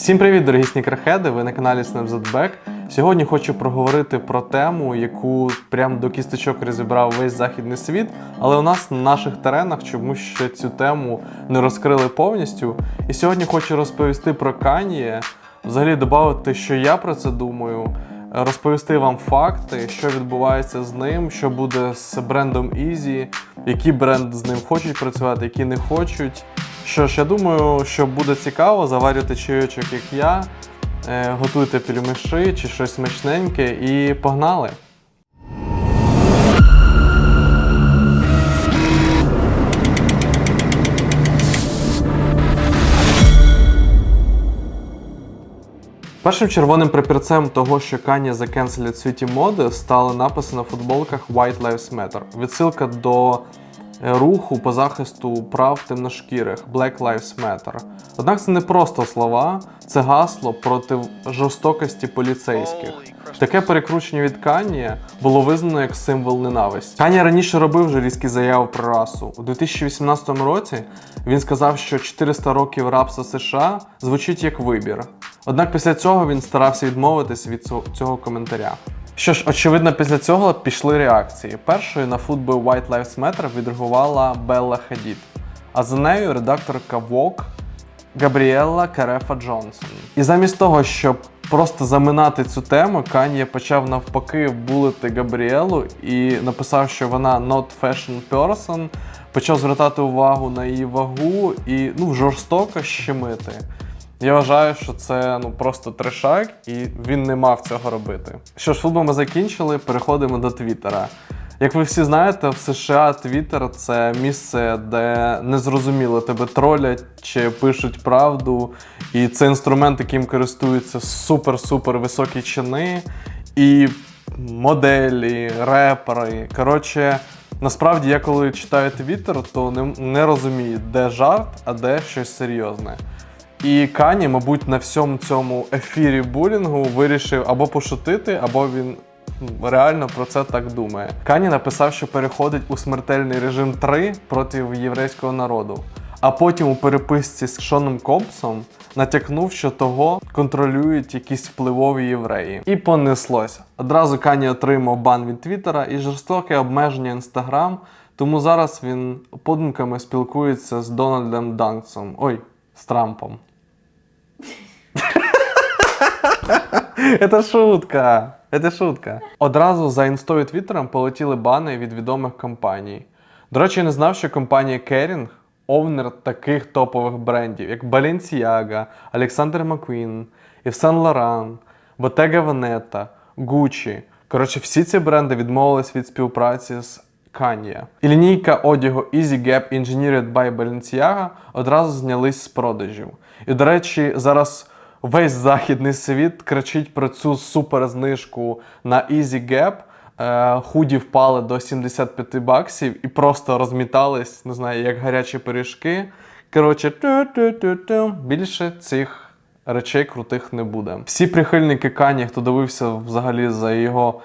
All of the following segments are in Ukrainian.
Всім привіт, дорогі снікерхеди! Ви на каналі Snapzetback. Сьогодні хочу проговорити про тему, яку прям до кісточок розібрав весь західний світ, але у нас на наших теренах чомусь ще цю тему не розкрили повністю. І сьогодні хочу розповісти про Кан'є, взагалі додати, що я про це думаю, розповісти вам факти, що відбувається з ним, що буде з брендом Easy, які бренди з ним хочуть працювати, які не хочуть. Що ж, я думаю, що буде цікаво заварювати чайочок, як я, е, готуйте пельмеші чи щось смачненьке і погнали! Першим червоним прапірцем того, що Каня закенселять світі моди, стали написи на футболках White Lives Matter. Відсилка до руху по захисту прав темношкірих Black Lives Matter. Однак це не просто слова, це гасло проти жорстокості поліцейських. Таке перекручення від Кані було визнано як символ ненависті. Кані раніше робив вже різкі заяви про расу. У 2018 році він сказав, що 400 років рабства США звучить як вибір. Однак після цього він старався відмовитись від цього- цього коментаря. Що ж, очевидно, після цього пішли реакції. Першою на футбол White Lives Matter відреагувала Белла Хадід, а за нею редакторка Vogue Габріелла Карефа Джонсон. І замість того, щоб просто заминати цю тему, Кан'є почав навпаки булити Габріелу і написав, що вона not fashion person, почав звертати увагу на її вагу і ну, жорстоко щемити. Я вважаю, що це ну просто трешак, і він не мав цього робити. Що ж, футбол ми закінчили, переходимо до Твіттера. Як ви всі знаєте, в США Твіттер це місце, де незрозуміло тебе тролять чи пишуть правду, і це інструмент, яким користуються супер-супер високі чини і моделі, репери. Коротше, насправді я коли читаю Твіттер, то не, не розумію, де жарт, а де щось серйозне. І Кані, мабуть, на всьому цьому ефірі булінгу вирішив або пошутити, або він ну, реально про це так думає. Кані написав, що переходить у смертельний режим 3 проти єврейського народу. А потім у переписці з Шоном Компсом натякнув, що того контролюють якісь впливові євреї. І понеслося. Одразу Кані отримав бан від Твіттера і жорстоке обмеження Інстаграм. Тому зараз він подумками спілкується з Дональдом Данксом. Ой, з Трампом. Это шутка. Это шутка. Одразу за інстою Твіттером полетіли бани від відомих компаній. До речі, я не знав, що компанія Kering овнер таких топових брендів, як Balenciaga, Alexander McQueen, Yves Saint Laurent, Bottega Veneta, Gucci. Коротше, всі ці бренди відмовились від співпраці з Kanye. І лінійка одягу Easy Gap Engineered by Balenciaga одразу знялись з продажів. І, до речі, зараз весь західний світ кричить про цю суперзнижку на Easy Gap. Е, Худі впали до 75 баксів і просто розмітались, не знаю, як гарячі пиріжки. Коротше, більше цих речей крутих не буде. Всі прихильники Кані, хто дивився взагалі за його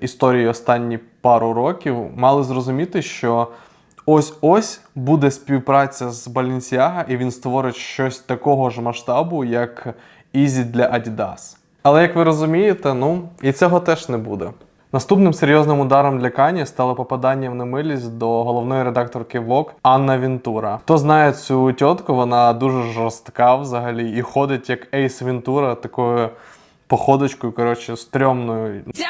історією останні пару років, мали зрозуміти, що ось-ось буде співпраця з Balenciaga, і він створить щось такого ж масштабу, як Easy для Adidas. Але як ви розумієте, ну і цього теж не буде. Наступним серйозним ударом для Кані стало попадання в немилість до головної редакторки Vogue Анна Вінтура. Хто знає цю тітку, вона дуже жорстка взагалі і ходить як Ейс Вінтура, такою походочкою, коротше, стрьомною. Don't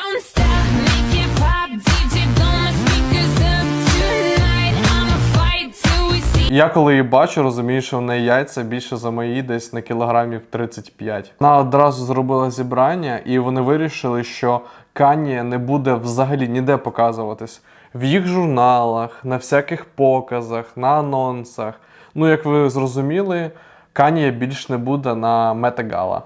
Я коли її бачу, розумію, що в неї яйця більше за мої, десь на кілограмів 35. Вона одразу зробила зібрання, і вони вирішили, що Кані не буде взагалі ніде показуватись в їх журналах, на всяких показах, на анонсах. Ну, як ви зрозуміли, Кані більш не буде на Метагала.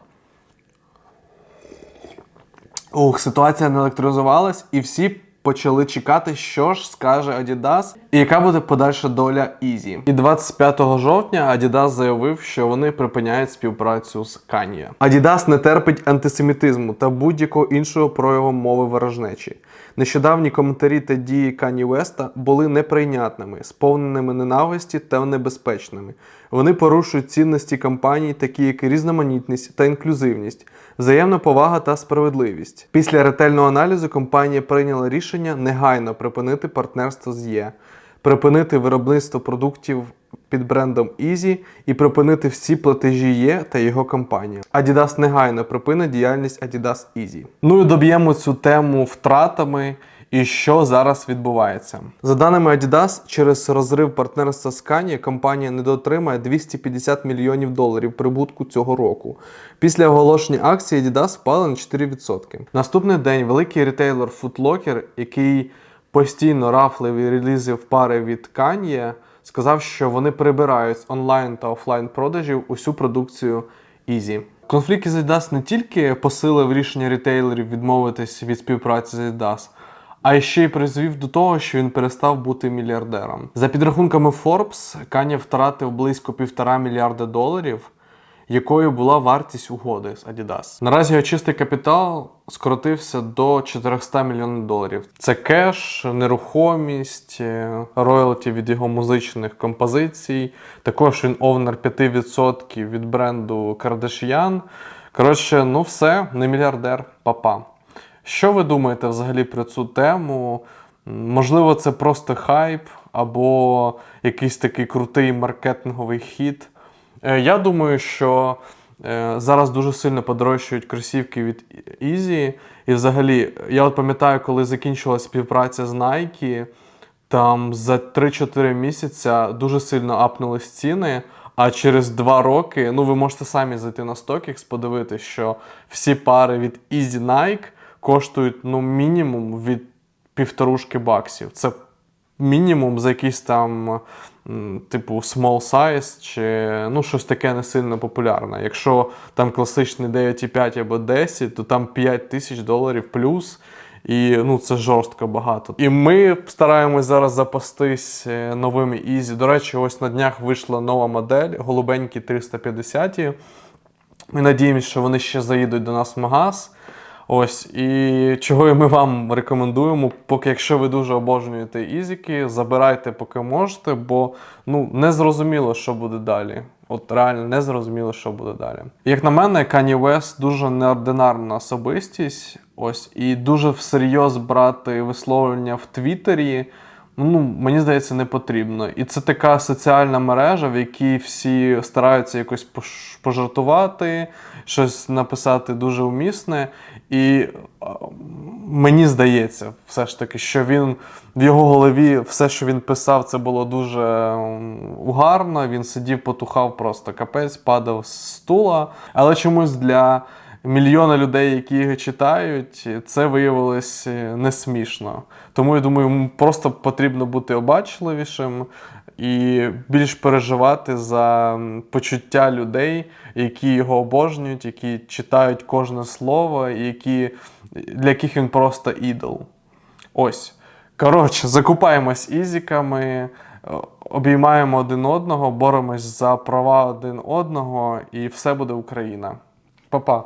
Ух, ситуація не електризувалась, і всі почали чекати, що ж скаже Adidas. І яка буде подальша доля Ізі? І 25 жовтня Adidas заявив, що вони припиняють співпрацю з Kanye. Adidas не терпить антисемітизму та будь-якого іншого прояву мови ворожнечі. Нещодавні коментарі та дії Кані Веста були неприйнятними, сповненими ненависті та небезпечними. Вони порушують цінності компаній, такі як різноманітність та інклюзивність, взаємна повага та справедливість. Після ретельного аналізу компанія прийняла рішення негайно припинити партнерство з Є, припинити виробництво продуктів під брендом Easy і припинити всі платежі Є та його компанія. Adidas негайно припинить діяльність Adidas Easy. Ну і доб'ємо цю тему втратами. І що зараз відбувається? За даними Adidas, через розрив партнерства з Kanye компанія недоотримає 250 мільйонів доларів прибутку цього року. Після оголошення акції Adidas впали на 4%. Наступний день великий ретейлер Foot Locker, який постійно рафлив і релізив пари від Kanye, сказав, що вони прибирають з онлайн та офлайн продажів усю продукцію Easy. Конфлікт із Adidas не тільки посилив рішення ретейлерів відмовитись від співпраці з Adidas, а ще й призвів до того, що він перестав бути мільярдером. За підрахунками Forbes, Kanye втратив близько півтора мільярда доларів, якою була вартість угоди з Adidas. Наразі його чистий капітал скоротився до 400 мільйонів доларів. Це кеш, нерухомість, е, роялті від його музичних композицій. Також він овнер 5% від бренду Kardashian. Коротше, ну все, не мільярдер, папа. Що ви думаєте взагалі про цю тему? Можливо, це просто хайп або якийсь такий крутий маркетинговий хід. Е, Я думаю, що е, зараз дуже сильно подорожчують кросівки від Easy. І взагалі, я от пам'ятаю, коли закінчилася співпраця з Nike, там за 3-4 місяця дуже сильно апнулись ціни. А через 2 роки, ну ви можете самі зайти на StockX, подивитися, що всі пари від Easy Nike коштують ну, мінімум від півторушки баксів. Це мінімум за якийсь там, типу, small size чи ну, щось таке не сильно популярне. Якщо там класичний 9,5 або 10, то там 5 тисяч доларів плюс. І ну, це жорстко багато. І ми стараємось зараз запастись е, новими Easy. До речі, ось на днях вийшла нова модель, голубенькі 350. Ми надіємося, що вони ще заїдуть до нас в магаз. Ось, і чого ми вам рекомендуємо, поки якщо ви дуже обожнюєте ізіки, забирайте поки можете, бо ну не зрозуміло, що буде далі. От реально не зрозуміло, що буде далі. Як на мене, Kanye West дуже неординарна особистість. Ось, і дуже всерйоз брати висловлення в Твіттері. Ну, мені здається, не потрібно. І це така соціальна мережа, в якій всі стараються якось пожартувати, щось написати дуже умісне. І мені здається, все ж таки, що він в його голові все, що він писав, це було дуже м, угарно. Він сидів, потухав просто капець, падав з стула. Але чомусь для мільйона людей, які його читають, це виявилось не смішно. Тому я думаю, просто потрібно бути обачливішим і більш переживати за почуття людей, які його обожнюють, які читають кожне слово, які, для яких він просто ідол. Ось. Коротше, закупаємось ізіками, е, обіймаємо один одного, боремось за права один одного, і все буде Україна. Па-па.